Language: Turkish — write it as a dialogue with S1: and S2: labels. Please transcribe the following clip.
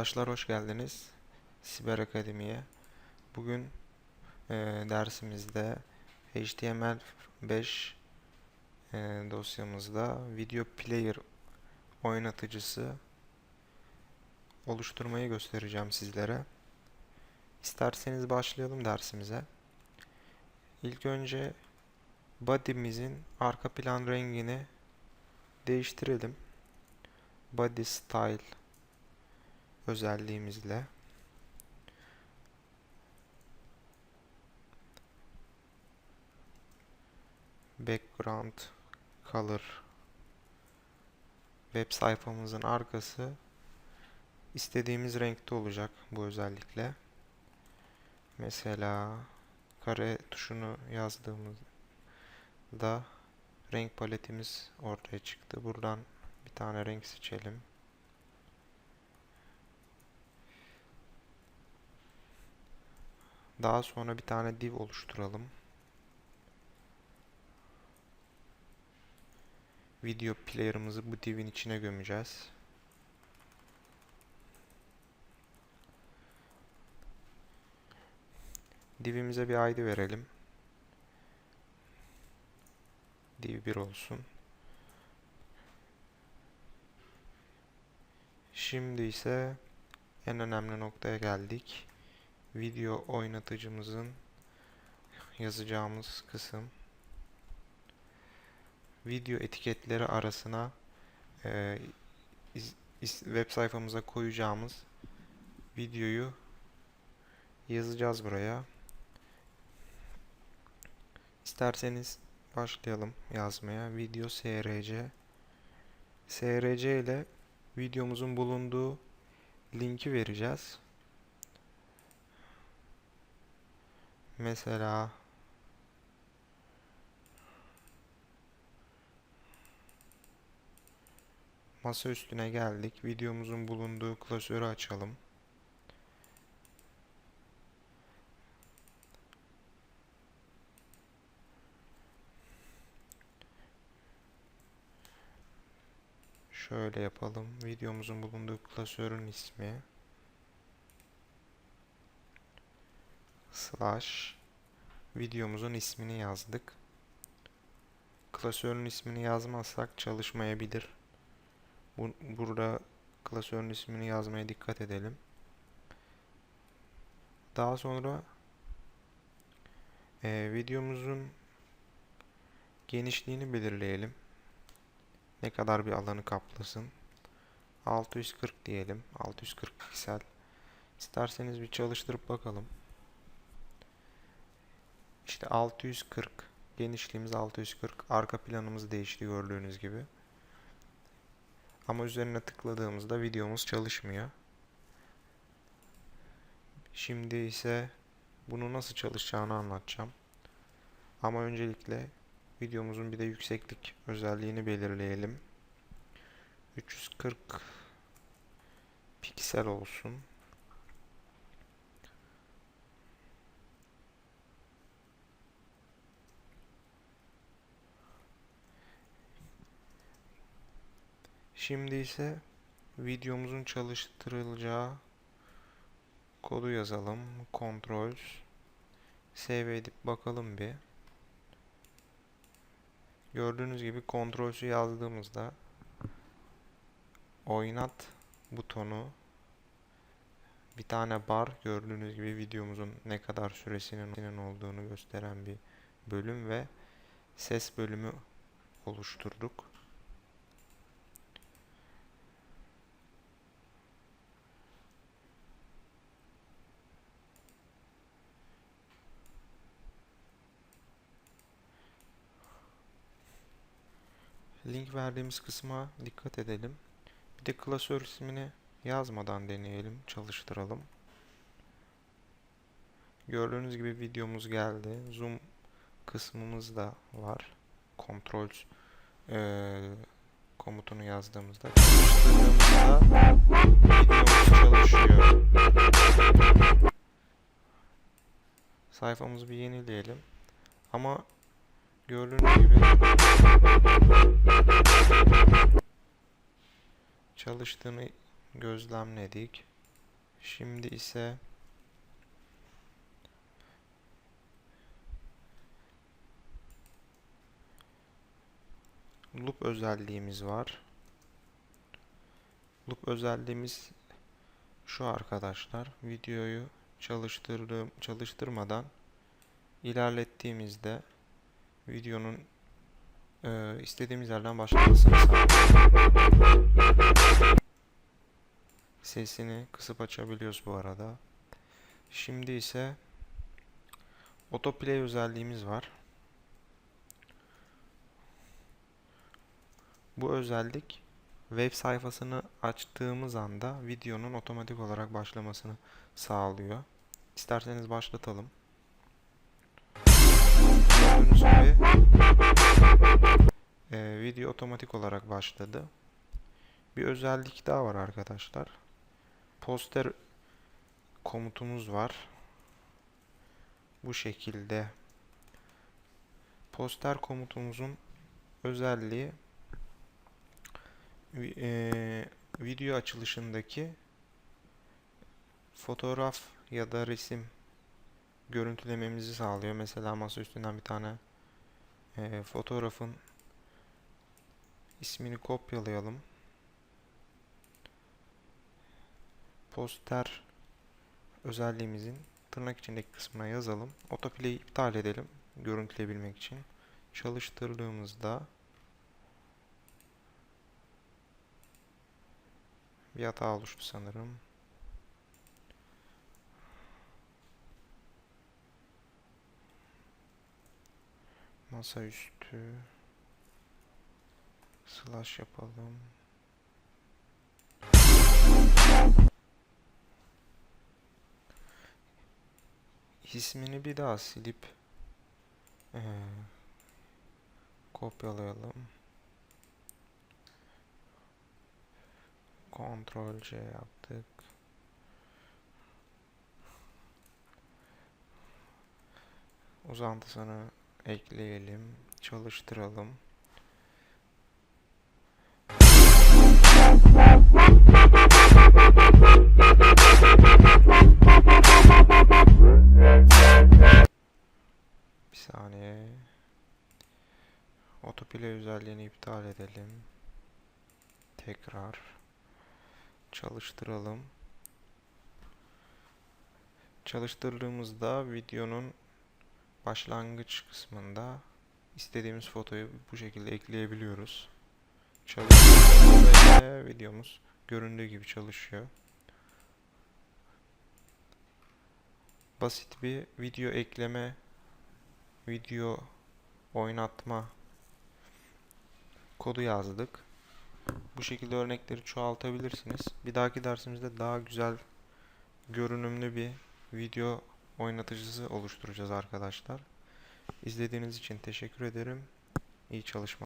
S1: Arkadaşlar hoş geldiniz Siber Akademi'ye. Bugün e, dersimizde HTML5 e, dosyamızda video player oynatıcısı oluşturmayı göstereceğim sizlere. İsterseniz başlayalım dersimize. İlk önce body'mizin arka plan rengini değiştirelim. Body style özelliğimizle background color web sayfamızın arkası istediğimiz renkte olacak bu özellikle. Mesela kare tuşunu yazdığımızda renk paletimiz ortaya çıktı. Buradan bir tane renk seçelim. Daha sonra bir tane div oluşturalım. Video player'ımızı bu divin içine gömeceğiz. Divimize bir ID verelim. Div 1 olsun. Şimdi ise en önemli noktaya geldik video oynatıcımızın yazacağımız kısım video etiketleri arasına e, iz, iz, web sayfamıza koyacağımız videoyu yazacağız buraya. İsterseniz başlayalım yazmaya. Video src src ile videomuzun bulunduğu linki vereceğiz. Mesela masa üstüne geldik. Videomuzun bulunduğu klasörü açalım. Şöyle yapalım. Videomuzun bulunduğu klasörün ismi slash videomuzun ismini yazdık. Klasörün ismini yazmazsak çalışmayabilir. Bu, burada klasörün ismini yazmaya dikkat edelim. Daha sonra e, videomuzun genişliğini belirleyelim. Ne kadar bir alanı kaplasın. 640 diyelim. 640 piksel. İsterseniz bir çalıştırıp bakalım. İşte 640 genişliğimiz 640 arka planımız değişti gördüğünüz gibi. Ama üzerine tıkladığımızda videomuz çalışmıyor. Şimdi ise bunu nasıl çalışacağını anlatacağım. Ama öncelikle videomuzun bir de yükseklik özelliğini belirleyelim. 340 piksel olsun. Şimdi ise videomuzun çalıştırılacağı kodu yazalım. Controls save edip bakalım bir. Gördüğünüz gibi Ctrl'sü yazdığımızda oynat butonu bir tane bar gördüğünüz gibi videomuzun ne kadar süresinin olduğunu gösteren bir bölüm ve ses bölümü oluşturduk. Link verdiğimiz kısma dikkat edelim. Bir de klasör ismini yazmadan deneyelim, çalıştıralım. Gördüğünüz gibi videomuz geldi. Zoom kısmımız da var. Kontrol e, komutunu yazdığımızda çalıştırdığımızda videomuz çalışıyor. Sayfamızı bir yenileyelim. Ama Gördüğünüz gibi çalıştığını gözlemledik. Şimdi ise loop özelliğimiz var. Loop özelliğimiz şu arkadaşlar. Videoyu çalıştırdığım çalıştırmadan ilerlettiğimizde videonun e, istediğimiz yerden başlamasını. Sesini kısıp açabiliyoruz bu arada. Şimdi ise autoplay özelliğimiz var. Bu özellik web sayfasını açtığımız anda videonun otomatik olarak başlamasını sağlıyor. İsterseniz başlatalım. Gördüğünüz gibi e, video otomatik olarak başladı. Bir özellik daha var arkadaşlar. Poster komutumuz var. Bu şekilde. Poster komutumuzun özelliği eee, video açılışındaki fotoğraf ya da resim görüntülememizi sağlıyor. Mesela masa üstünden bir tane eee, fotoğrafın ismini kopyalayalım. Poster özelliğimizin tırnak içindeki kısmına yazalım. Autoplay'i iptal edelim görüntüleyebilmek için. Çalıştırdığımızda bir hata oluştu sanırım. Masaüstü slash yapalım. İsmini bir daha silip eee, kopyalayalım. Ctrl C yaptık. Uzantısını ekleyelim. Çalıştıralım. Bir saniye. Autoplay özelliğini iptal edelim. Tekrar çalıştıralım. Çalıştırdığımızda videonun başlangıç kısmında istediğimiz fotoyu bu şekilde ekleyebiliyoruz. Çalıştırdığımızda ise videomuz göründüğü gibi çalışıyor. Basit bir video ekleme, video oynatma kodu yazdık. Bu şekilde örnekleri çoğaltabilirsiniz. Bir dahaki dersimizde daha güzel görünümlü bir video oynatıcısı oluşturacağız arkadaşlar. İzlediğiniz için teşekkür ederim. İyi çalışmalar.